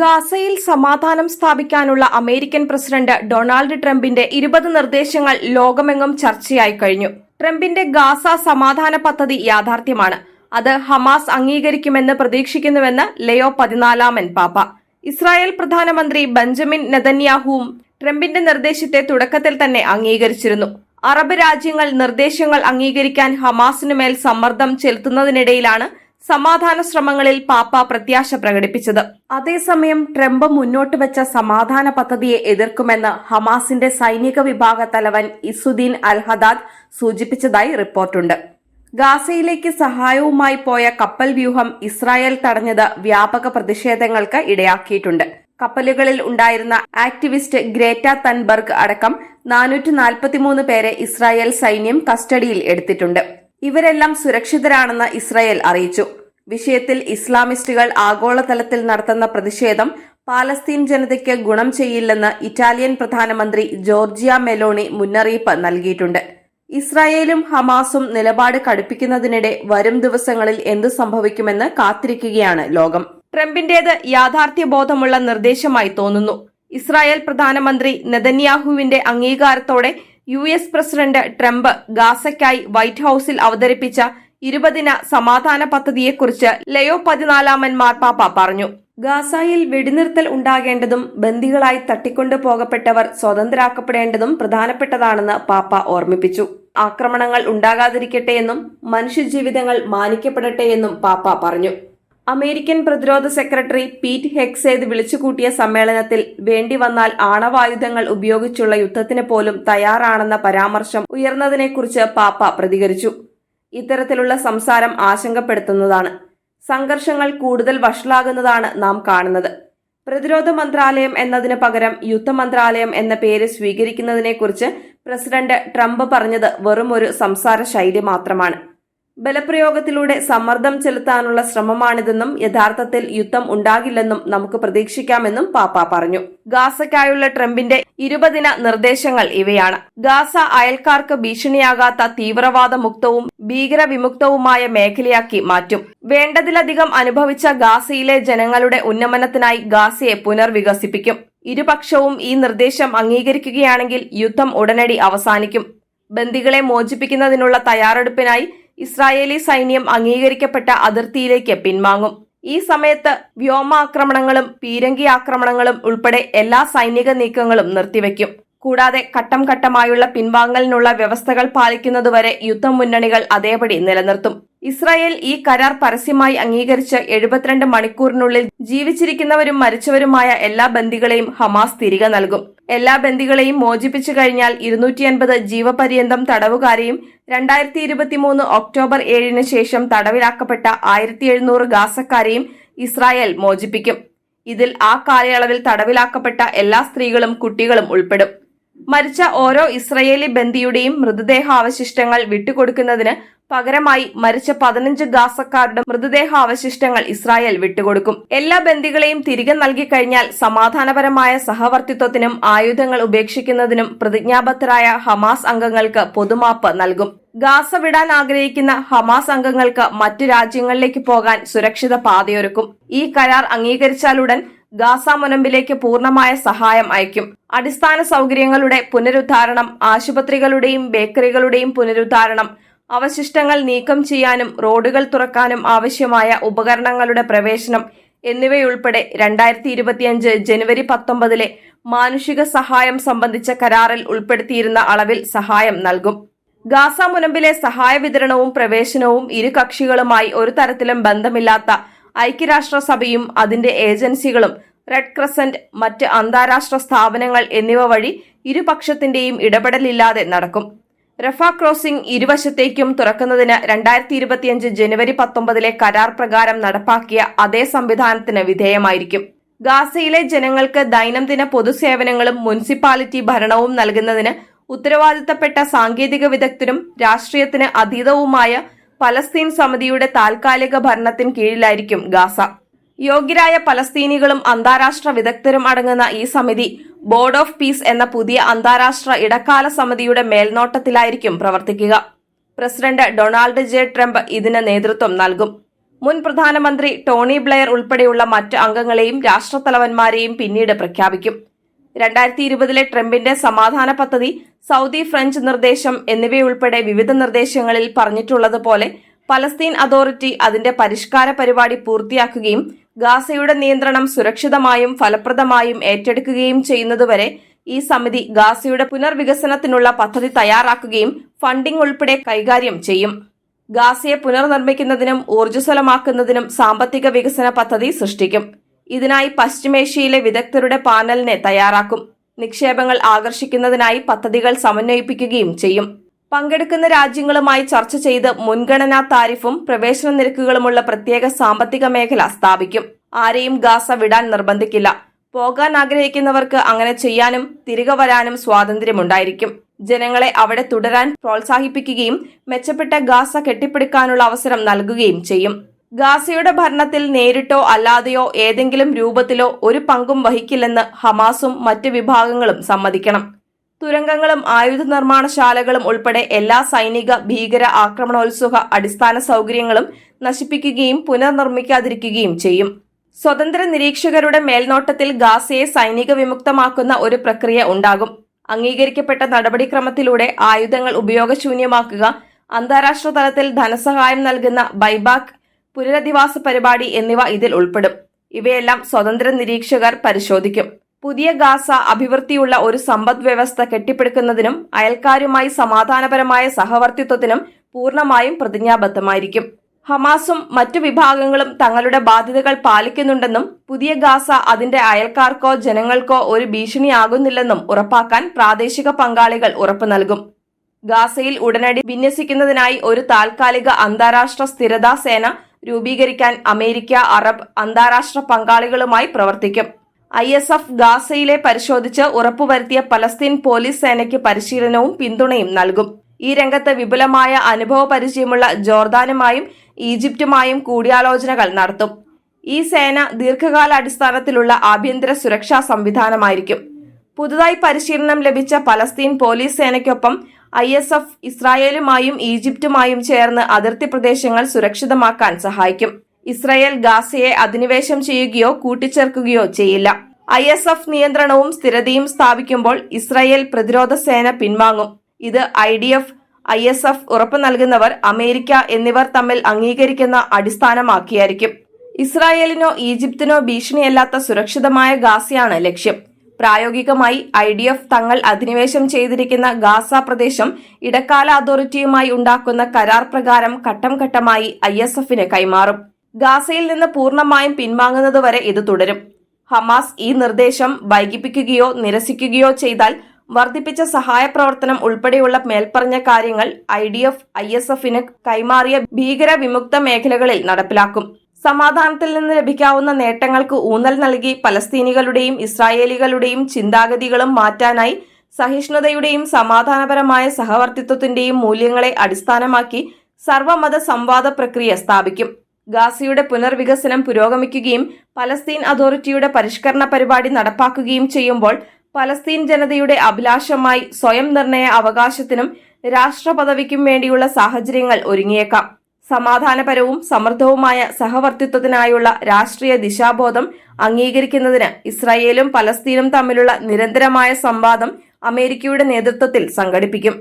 ഗാസയിൽ സമാധാനം സ്ഥാപിക്കാനുള്ള അമേരിക്കൻ പ്രസിഡന്റ് ഡൊണാൾഡ് ട്രംപിന്റെ ഇരുപത് നിർദ്ദേശങ്ങൾ ലോകമെങ്ങും ചർച്ചയായി കഴിഞ്ഞു. ട്രംപിന്റെ ഗാസ സമാധാന പദ്ധതി യാഥാർത്ഥ്യമാണ്. അത് ഹമാസ് അംഗീകരിക്കുമെന്ന് പ്രതീക്ഷിക്കുന്നുവെന്ന് ലയോ പതിനാലാമൻ പാപ്പ. ഇസ്രായേൽ പ്രധാനമന്ത്രി ബെഞ്ചമിൻ നെതന്യാഹുവും ട്രംപിന്റെ നിർദ്ദേശത്തെ തുടക്കത്തിൽ തന്നെ അംഗീകരിച്ചിരുന്നു. അറബ് രാജ്യങ്ങൾ നിർദ്ദേശങ്ങൾ അംഗീകരിക്കാൻ ഹമാസിനുമേൽ സമ്മർദ്ദം ചെലുത്തുന്നതിനിടയിലാണ് സമാധാന ശ്രമങ്ങളിൽ പാപ്പ പ്രത്യാശ പ്രകടിപ്പിച്ചത്. അതേസമയം ട്രംപ് മുന്നോട്ട് വെച്ച സമാധാന പദ്ധതിയെ എതിർക്കുമെന്ന് ഹമാസിന്റെ സൈനിക വിഭാഗ തലവൻ ഇസുദ്ദീൻ അൽ ഹദാദ് സൂചിപ്പിച്ചതായി റിപ്പോർട്ടുണ്ട്. ഗാസയിലേക്ക് സഹായവുമായി പോയ കപ്പൽ വ്യൂഹം ഇസ്രായേൽ തടഞ്ഞത് വ്യാപക പ്രതിഷേധങ്ങൾക്ക് ഇടയാക്കിയിട്ടുണ്ട്. കപ്പലുകളിൽ ഉണ്ടായിരുന്ന ആക്ടിവിസ്റ്റ് ഗ്രേറ്റ തൻബർഗ് അടക്കം നാനൂറ്റി പേരെ ഇസ്രായേൽ സൈന്യം കസ്റ്റഡിയിൽ എടുത്തിട്ടുണ്ട്. ഇവരെല്ലാം സുരക്ഷിതരാണെന്ന് ഇസ്രായേൽ അറിയിച്ചു. വിഷയത്തിൽ ഇസ്ലാമിസ്റ്റുകൾ ആഗോളതലത്തിൽ നടത്തുന്ന പ്രതിഷേധം പാലസ്തീൻ ജനതയ്ക്ക് ഗുണം ചെയ്യില്ലെന്ന് ഇറ്റാലിയൻ പ്രധാനമന്ത്രി ജോർജിയ മെലോണി മുന്നറിയിപ്പ് നൽകിയിട്ടുണ്ട്. ഇസ്രായേലും ഹമാസും നിലപാട് കടുപ്പിക്കുന്നതിനിടെ വരും ദിവസങ്ങളിൽ എന്തു സംഭവിക്കുമെന്ന് കാത്തിരിക്കുകയാണ് ലോകം. ട്രംപിന്റേത് യാഥാർത്ഥ്യബോധമുള്ള നിർദ്ദേശമായി തോന്നുന്നു. ഇസ്രായേൽ പ്രധാനമന്ത്രി നെതന്യാഹുവിന്റെ അംഗീകാരത്തോടെ യു എസ് പ്രസിഡന്റ് ട്രംപ് ഗാസയ്ക്കായി വൈറ്റ് ഹൌസിൽ അവതരിപ്പിച്ച ഇരുപതിന സമാധാന പദ്ധതിയെക്കുറിച്ച് ലയോ പതിനാലാമൻ മാർപ്പാപ്പ പറഞ്ഞു. ഗാസയിൽ വെടിനിർത്തൽ ഉണ്ടാകേണ്ടതും ബന്ദികളായി തട്ടിക്കൊണ്ടു പോകപ്പെട്ടവർ സ്വതന്ത്രരാക്കപ്പെടേണ്ടതും പ്രധാനപ്പെട്ടതാണെന്ന് പാപ്പ ഓർമ്മിപ്പിച്ചു. ആക്രമണങ്ങൾ ഉണ്ടാകാതിരിക്കട്ടെയെന്നും മനുഷ്യജീവിതങ്ങൾ മാനിക്കപ്പെടട്ടെയെന്നും പാപ്പ പറഞ്ഞു. അമേരിക്കൻ പ്രതിരോധ സെക്രട്ടറി പീറ്റ് ഹെക്സേത് വിളിച്ചുകൂട്ടിയ സമ്മേളനത്തിൽ വേണ്ടി വന്നാൽ ആണവായുധങ്ങൾ ഉപയോഗിച്ചുള്ള യുദ്ധത്തിന് പോലും തയ്യാറാണെന്ന പരാമർശം ഉയർന്നതിനെക്കുറിച്ച് പാപ്പ പ്രതികരിച്ചു. ഇത്തരത്തിലുള്ള സംസാരം ആശങ്കപ്പെടുത്തുന്നതാണ്. സംഘർഷങ്ങൾ കൂടുതൽ വഷളാകുന്നതാണ് നാം കാണുന്നത്. പ്രതിരോധ മന്ത്രാലയം എന്നതിന് പകരം യുദ്ധ മന്ത്രാലയം എന്ന പേര് സ്വീകരിക്കുന്നതിനെക്കുറിച്ച് പ്രസിഡന്റ് ട്രംപ് പറഞ്ഞത് വെറും ഒരു സംസാര ശൈലി മാത്രമാണ്. ബലപ്രയോഗത്തിലൂടെ സമ്മർദ്ദം ചെലുത്താനുള്ള ശ്രമമാണിതെന്നും യഥാർത്ഥത്തിൽ യുദ്ധം ഉണ്ടാകില്ലെന്നും നമുക്ക് പ്രതീക്ഷിക്കാമെന്നും പാപ്പ പറഞ്ഞു. ഗാസയ്ക്കായുള്ള ട്രംപിന്റെ ഇരുപതിന നിർദ്ദേശങ്ങൾ ഇവയാണ്. ഗാസ അയൽക്കാർക്ക് ഭീഷണിയാകാത്ത തീവ്രവാദ മുക്തവും ഭീകരവിമുക്തവുമായ മേഖലയാക്കി മാറ്റും. വേണ്ടതിലധികം അനുഭവിച്ച ഗാസയിലെ ജനങ്ങളുടെ ഉന്നമനത്തിനായി ഗാസയെ പുനർവികസിപ്പിക്കും. ഇരുപക്ഷവും ഈ നിർദ്ദേശം അംഗീകരിക്കുകയാണെങ്കിൽ യുദ്ധം ഉടനടി അവസാനിക്കും. ബന്ദികളെ മോചിപ്പിക്കുന്നതിനുള്ള തയ്യാറെടുപ്പിനായി ഇസ്രായേലി സൈന്യം അംഗീകരിക്കപ്പെട്ട അതിർത്തിയിലേക്ക് പിൻവാങ്ങും. ഈ സമയത്ത് വ്യോമാക്രമണങ്ങളും പീരങ്കി ആക്രമണങ്ങളും ഉൾപ്പെടെ എല്ലാ സൈനിക നീക്കങ്ങളും നിർത്തിവെക്കും. കൂടാതെ ഘട്ടം ഘട്ടമായുള്ള പിൻവാങ്ങലിനുള്ള വ്യവസ്ഥകൾ പാലിക്കുന്നതുവരെ യുദ്ധമുന്നണികൾ അതേപടി നിലനിർത്തും. ഇസ്രായേൽ ഈ കരാർ പരസ്യമായി അംഗീകരിച്ച് എഴുപത്തിരണ്ട് മണിക്കൂറിനുള്ളിൽ ജീവിച്ചിരിക്കുന്നവരും മരിച്ചവരുമായ എല്ലാ ബന്ദികളെയും ഹമാസ് തിരികെ നൽകും. എല്ലാ ബന്ദികളെയും മോചിപ്പിച്ചു കഴിഞ്ഞാൽ ഇരുന്നൂറ്റി അൻപത് ജീവപര്യന്തം തടവുകാരെയും രണ്ടായിരത്തി ഇരുപത്തിമൂന്ന് ഒക്ടോബർ ഏഴിന് ശേഷം തടവിലാക്കപ്പെട്ട ആയിരത്തി എഴുന്നൂറ് ഗാസക്കാരെയും ഇസ്രായേൽ മോചിപ്പിക്കും. ഇതിൽ ആ കാലയളവിൽ തടവിലാക്കപ്പെട്ട എല്ലാ സ്ത്രീകളും കുട്ടികളും ഉൾപ്പെടും. മരിച്ച ഓരോ ഇസ്രയേലി ബന്ദിയുടെയും മൃതദേഹാവശിഷ്ടങ്ങൾ വിട്ടുകൊടുക്കുന്നതിന് പകരമായി മരിച്ച പതിനഞ്ച് ഗാസക്കാരുടെ മൃതദേഹാവശിഷ്ടങ്ങൾ ഇസ്രായേൽ വിട്ടുകൊടുക്കും. എല്ലാ ബന്ദികളെയും തിരികെ നൽകിക്കഴിഞ്ഞാൽ സമാധാനപരമായ സഹവർത്തിത്വത്തിനും ആയുധങ്ങൾ ഉപേക്ഷിക്കുന്നതിനും പ്രതിജ്ഞാബദ്ധരായ ഹമാസ് അംഗങ്ങൾക്ക് പൊതുമാപ്പ് നൽകും. ഗാസ വിടാൻ ആഗ്രഹിക്കുന്ന ഹമാസ് അംഗങ്ങൾക്ക് മറ്റു രാജ്യങ്ങളിലേക്ക് പോകാൻ സുരക്ഷിത പാതയൊരുക്കും. ഈ കരാർ അംഗീകരിച്ചാലുടൻ ഗാസ മുനമ്പിലേക്ക് പൂർണമായ സഹായം അയക്കും. അടിസ്ഥാന സൗകര്യങ്ങളുടെ പുനരുദ്ധാരണം ആശുപത്രികളുടെയും ബേക്കറികളുടെയും പുനരുദ്ധാരണം അവശിഷ്ടങ്ങൾ നീക്കം ചെയ്യാനും റോഡുകൾ തുറക്കാനും ആവശ്യമായ ഉപകരണങ്ങളുടെ പ്രവേശനം എന്നിവയുൾപ്പെടെ രണ്ടായിരത്തി ഇരുപത്തിയഞ്ച് ജനുവരി പത്തൊമ്പതിലെ മാനുഷിക സഹായം സംബന്ധിച്ച കരാറിൽ ഉൾപ്പെടുത്തിയിരുന്ന അളവിൽ സഹായം നൽകും. ഗാസ മുനമ്പിലെ സഹായ വിതരണവും പ്രവേശനവും ഇരു കക്ഷികളുമായി ഒരു തരത്തിലും ബന്ധമില്ലാത്ത ഐക്യരാഷ്ട്രസഭയും അതിന്റെ ഏജൻസികളും റെഡ് ക്രസന്റ് മറ്റ് അന്താരാഷ്ട്ര സ്ഥാപനങ്ങൾ എന്നിവ വഴി ഇരുപക്ഷത്തിന്റെയും ഇടപെടലില്ലാതെ നടക്കും. റഫ ക്രോസിംഗ് ഇരുവശത്തേക്കും തുറക്കുന്നതിന് രണ്ടായിരത്തി ഇരുപത്തിയഞ്ച് ജനുവരി പത്തൊമ്പതിലെ കരാർ പ്രകാരം നടപ്പാക്കിയ അതേ സംവിധാനത്തിന് വിധേയമായിരിക്കും. ഗാസയിലെ ജനങ്ങൾക്ക് ദൈനംദിന പൊതുസേവനങ്ങളും മുനിസിപ്പാലിറ്റി ഭരണവും നൽകുന്നതിന് ഉത്തരവാദിത്തപ്പെട്ട സാങ്കേതിക വിദഗ്ധരും രാഷ്ട്രീയത്തിന് അതീതവുമായ പലസ്തീൻ സമിതിയുടെ താൽക്കാലിക ഭരണത്തിന് കീഴിലായിരിക്കും ഗാസ. യോഗ്യരായ പലസ്തീനികളും അന്താരാഷ്ട്ര വിദഗ്ധരും അടങ്ങുന്ന ഈ സമിതി ബോർഡ് ഓഫ് പീസ് എന്ന പുതിയ അന്താരാഷ്ട്ര ഇടക്കാല സമിതിയുടെ മേൽനോട്ടത്തിലായിരിക്കും പ്രവർത്തിക്കുക. പ്രസിഡന്റ് ഡൊണാൾഡ് ജെ ട്രംപ് ഇതിന് നേതൃത്വം നൽകും. മുൻ പ്രധാനമന്ത്രി ടോണി ബ്ലെയർ ഉൾപ്പെടെയുള്ള മറ്റ് അംഗങ്ങളെയും രാഷ്ട്രത്തലവന്മാരെയും പിന്നീട് പ്രഖ്യാപിക്കും. രണ്ടായിരത്തി ഇരുപതിലെ ട്രംപിന്റെ സമാധാന പദ്ധതി സൗദി ഫ്രഞ്ച് നിർദ്ദേശം എന്നിവയുൾപ്പെടെ വിവിധ നിർദ്ദേശങ്ങളിൽ പറഞ്ഞിട്ടുള്ളതുപോലെ പലസ്തീൻ അതോറിറ്റി അതിന്റെ പരിഷ്കാര പരിപാടി പൂർത്തിയാക്കുകയും ഗാസയുടെ നിയന്ത്രണം സുരക്ഷിതമായും ഫലപ്രദമായും ഏറ്റെടുക്കുകയും ചെയ്യുന്നതുവരെ ഈ സമിതി ഗാസയുടെ പുനർവികസനത്തിനുള്ള പദ്ധതി തയ്യാറാക്കുകയും ഫണ്ടിംഗ് ഉൾപ്പെടെ കൈകാര്യം ചെയ്യും. ഗാസയെ പുനർനിർമ്മിക്കുന്നതിനും ഊർജസ്വലമാക്കുന്നതിനും സാമ്പത്തിക വികസന പദ്ധതി സൃഷ്ടിക്കും. ഇതിനായി പശ്ചിമേഷ്യയിലെ വിദഗ്ധരുടെ പാനലിനെ തയ്യാറാക്കും. നിക്ഷേപങ്ങൾ ആകർഷിക്കുന്നതിനായി പദ്ധതികൾ സമന്വയിപ്പിക്കുകയും ചെയ്യും. പങ്കെടുക്കുന്ന രാജ്യങ്ങളുമായി ചർച്ച ചെയ്ത് മുൻഗണനാ താരിഫും പ്രവേശന നിരക്കുകളുമുള്ള പ്രത്യേക സാമ്പത്തിക മേഖല സ്ഥാപിക്കും. ആരെയും ഗാസ വിടാൻ നിർബന്ധിക്കില്ല. പോകാൻ ആഗ്രഹിക്കുന്നവർക്ക് അങ്ങനെ ചെയ്യാനും തിരികെ വരാനും സ്വാതന്ത്ര്യമുണ്ടായിരിക്കും. ജനങ്ങളെ അവിടെ തുടരാൻ പ്രോത്സാഹിപ്പിക്കുകയും മെച്ചപ്പെട്ട ഗാസ കെട്ടിപ്പിടിക്കാനുള്ള അവസരം നൽകുകയും ചെയ്യും. ഗാസയുടെ ഭരണത്തിൽ നേരിട്ടോ അല്ലാതെയോ ഏതെങ്കിലും രൂപത്തിലോ ഒരു പങ്കും വഹിക്കില്ലെന്ന് ഹമാസും മറ്റ് വിഭാഗങ്ങളും സമ്മതിക്കണം. തുരങ്കങ്ങളും ആയുധ നിർമ്മാണശാലകളും ഉൾപ്പെടെ എല്ലാ സൈനിക ഭീകര ആക്രമണോത്സുക അടിസ്ഥാന സൗകര്യങ്ങളും നശിപ്പിക്കുകയും പുനർനിർമ്മിക്കാതിരിക്കുകയും ചെയ്യും. സ്വതന്ത്ര നിരീക്ഷകരുടെ മേൽനോട്ടത്തിൽ ഗാസയെ സൈനിക വിമുക്തമാക്കുന്ന ഒരു പ്രക്രിയ ഉണ്ടാകും. അംഗീകരിക്കപ്പെട്ട നടപടിക്രമത്തിലൂടെ ആയുധങ്ങൾ ഉപയോഗശൂന്യമാക്കുക അന്താരാഷ്ട്ര തലത്തിൽ ധനസഹായം നൽകുന്ന ബൈബാക്ക് പുനരധിവാസ പരിപാടി എന്നിവ ഇതിൽ ഉൾപ്പെടും. ഇവയെല്ലാം സ്വതന്ത്ര നിരീക്ഷകർ പരിശോധിക്കും. പുതിയ ഗാസ അഭിവൃദ്ധിയുള്ള ഒരു സമ്പദ് വ്യവസ്ഥ കെട്ടിപ്പടുക്കുന്നതിനും അയൽക്കാരുമായി സമാധാനപരമായ സഹവർത്തിത്വത്തിനും പൂർണമായും പ്രതിജ്ഞാബദ്ധമായിരിക്കും. ഹമാസും മറ്റു വിഭാഗങ്ങളും തങ്ങളുടെ ബാധ്യതകൾ പാലിക്കുന്നുണ്ടെന്നും പുതിയ ഗാസ അതിന്റെ അയൽക്കാർക്കോ ജനങ്ങൾക്കോ ഒരു ഭീഷണിയാകുന്നില്ലെന്നും ഉറപ്പാക്കാൻ പ്രാദേശിക പങ്കാളികൾ ഉറപ്പു നൽകും. ഗാസയിൽ ഉടനടി വിന്യസിക്കുന്നതിനായി ഒരു താൽക്കാലിക അന്താരാഷ്ട്ര സ്ഥിരതാ സേന രൂപീകരിക്കാൻ അമേരിക്ക അറബ് അന്താരാഷ്ട്ര പങ്കാളികളുമായി പ്രവർത്തിക്കും. ഐ എസ് എഫ് ഗാസയിലെ പരിശോധിച്ച് ഉറപ്പുവരുത്തിയ പലസ്തീൻ പോലീസ് സേനയ്ക്ക് പരിശീലനവും പിന്തുണയും നൽകും. ഈ രംഗത്ത് വിപുലമായ അനുഭവ പരിചയമുള്ള ജോർദാനുമായും ഈജിപ്തുമായും കൂടിയാലോചനകൾ നടത്തും. ഈ സേന ദീർഘകാല അടിസ്ഥാനത്തിലുള്ള ആഭ്യന്തര സുരക്ഷാ സംവിധാനമായിരിക്കും. പുതുതായി പരിശീലനം ലഭിച്ച പലസ്തീൻ പോലീസ് സേനയ്ക്കൊപ്പം ഐ എസ് എഫ് ഇസ്രായേലുമായും ഈജിപ്തുമായും ചേർന്ന് അതിർത്തി പ്രദേശങ്ങൾ സുരക്ഷിതമാക്കാൻ സഹായിക്കും. ഇസ്രായേൽ ഗാസയെ അധിനിവേശം ചെയ്യുകയോ കൂട്ടിച്ചേർക്കുകയോ ചെയ്യില്ല. ഐ എസ് എഫ് നിയന്ത്രണവും സ്ഥിരതയും സ്ഥാപിക്കുമ്പോൾ ഇസ്രായേൽ പ്രതിരോധ സേന പിൻവാങ്ങും. ഇത് I D F I S F ഉറപ്പു നൽകുന്നവർ അമേരിക്ക എന്നിവർ തമ്മിൽ അംഗീകരിക്കുന്ന അടിസ്ഥാനമാക്കിയായിരിക്കും. ഇസ്രായേലിനോ ഈജിപ്തിനോ ഭീഷണിയല്ലാത്ത സുരക്ഷിതമായ ഗാസയാണ് ലക്ഷ്യം. പ്രായോഗികമായി ഐ ഡി എഫ് തങ്ങൾ അധിനിവേശം ചെയ്തിരിക്കുന്ന ഗാസ പ്രദേശം ഇടക്കാല അതോറിറ്റിയുമായി ഉണ്ടാക്കുന്ന കരാർ പ്രകാരം ഘട്ടം ഘട്ടമായി ഐ എസ് എഫിന് കൈമാറും. ഗാസയിൽ നിന്ന് പൂർണമായും പിൻവാങ്ങുന്നതുവരെ ഇത് തുടരും. ഹമാസ് ഈ നിർദ്ദേശം വൈകിപ്പിക്കുകയോ നിരസിക്കുകയോ ചെയ്താൽ വർദ്ധിപ്പിച്ച സഹായ പ്രവർത്തനം ഉൾപ്പെടെയുള്ള മേൽപ്പറഞ്ഞ കാര്യങ്ങൾ I D F I S എഫിന് കൈമാറിയ ഭീകര വിമുക്ത മേഖലകളിൽ നടപ്പിലാക്കും. സമാധാനത്തിൽ നിന്ന് ലഭിക്കാവുന്ന നേട്ടങ്ങൾക്ക് ഊന്നൽ നൽകി പലസ്തീനികളുടെയും ഇസ്രായേലികളുടെയും ചിന്താഗതികളും മാറ്റാനായി സഹിഷ്ണുതയുടെയും സമാധാനപരമായ സഹവർത്തിത്വത്തിന്റെയും മൂല്യങ്ങളെ അടിസ്ഥാനമാക്കി സർവമത സംവാദ പ്രക്രിയ സ്ഥാപിക്കും. ഗാസയുടെ പുനർവികസനം പുരോഗമിക്കുകയും പലസ്തീൻ അതോറിറ്റിയുടെ പരിഷ്കരണ പരിപാടി നടപ്പാക്കുകയും ചെയ്യുമ്പോൾ പലസ്തീൻ ജനതയുടെ അഭിലാഷമായി സ്വയം നിർണയ അവകാശത്തിനും രാഷ്ട്രപദവിക്കും വേണ്ടിയുള്ള സാഹചര്യങ്ങൾ ഒരുങ്ങിയേക്കാം. സമാധാനപരവും സമൃദ്ധവുമായ സഹവർത്തിത്വത്തിനായുള്ള രാഷ്ട്രീയ ദിശാബോധം അംഗീകരിക്കുന്നതിന് ഇസ്രായേലും പലസ്തീനും തമ്മിലുള്ള നിരന്തരമായ സംവാദം അമേരിക്കയുടെ നേതൃത്വത്തിൽ സംഘടിപ്പിക്കും.